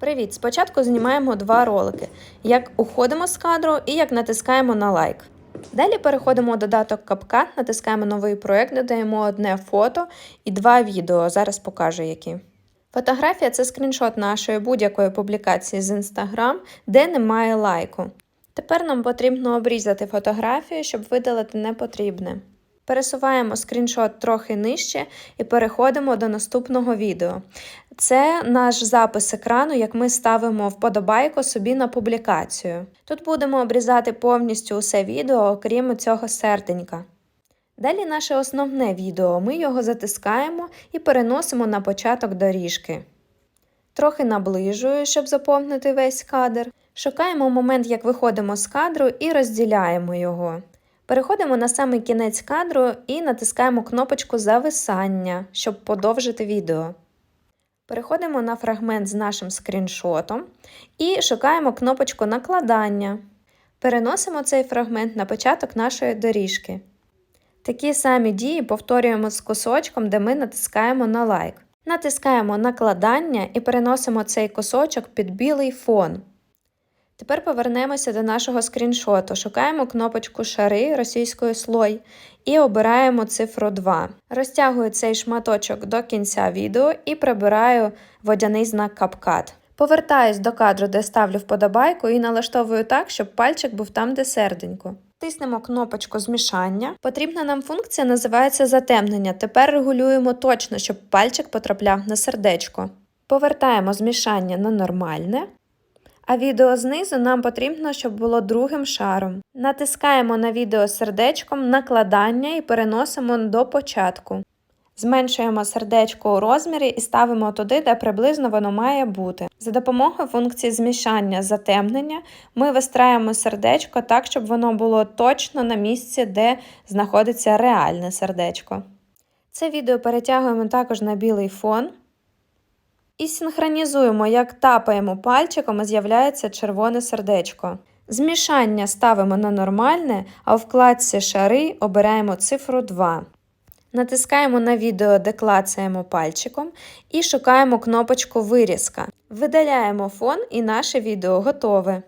Привіт! Спочатку знімаємо два ролики: як уходимо з кадру і як натискаємо на лайк. Далі переходимо у додаток CapCut, натискаємо новий проект, додаємо одне фото і два відео. Зараз покажу які. Фотографія це скріншот нашої будь-якої публікації з Instagram, де немає лайку. Тепер нам потрібно обрізати фотографію, щоб видалити непотрібне. Пересуваємо скріншот трохи нижче і переходимо до наступного відео. Це наш запис екрану, як ми ставимо вподобайку собі на публікацію. Тут будемо обрізати повністю усе відео, окрім цього серденька. Далі наше основне відео. Ми його затискаємо і переносимо на початок доріжки. Трохи наближую, щоб заповнити весь кадр. Шукаємо момент, як виходимо з кадру, і розділяємо його. Переходимо на самий кінець кадру і натискаємо кнопочку Зависання, щоб подовжити відео. Переходимо на фрагмент з нашим скріншотом і шукаємо кнопочку Накладання. Переносимо цей фрагмент на початок нашої доріжки. Такі самі дії повторюємо з кусочком, де ми натискаємо на лайк. Натискаємо накладання і переносимо цей кусочок під білий фон. Тепер повернемося до нашого скріншоту. Шукаємо кнопочку Шари російською слой і обираємо цифру 2. Розтягую цей шматочок до кінця відео і прибираю водяний знак CapCut. Повертаюсь до кадру, де ставлю вподобайку, і налаштовую так, щоб пальчик був там, де серденько. Тиснемо кнопочку змішання. Потрібна нам функція називається затемнення. Тепер регулюємо точно, щоб пальчик потрапляв на сердечко. Повертаємо змішання на нормальне. А відео знизу нам потрібно, щоб було другим шаром. Натискаємо на відео сердечком накладання і переносимо до початку. Зменшуємо сердечко у розмірі і ставимо туди, де приблизно воно має бути. За допомогою функції змішання затемнення ми вистраємо сердечко так, щоб воно було точно на місці, де знаходиться реальне сердечко. Це відео перетягуємо також на білий фон. І синхронізуємо, як тапаємо пальчиком і з'являється червоне сердечко. Змішання ставимо на нормальне, а в вкладці шари обираємо цифру 2. Натискаємо на відео, де клацаємо пальчиком і шукаємо кнопочку Вирізка. Видаляємо фон і наше відео готове.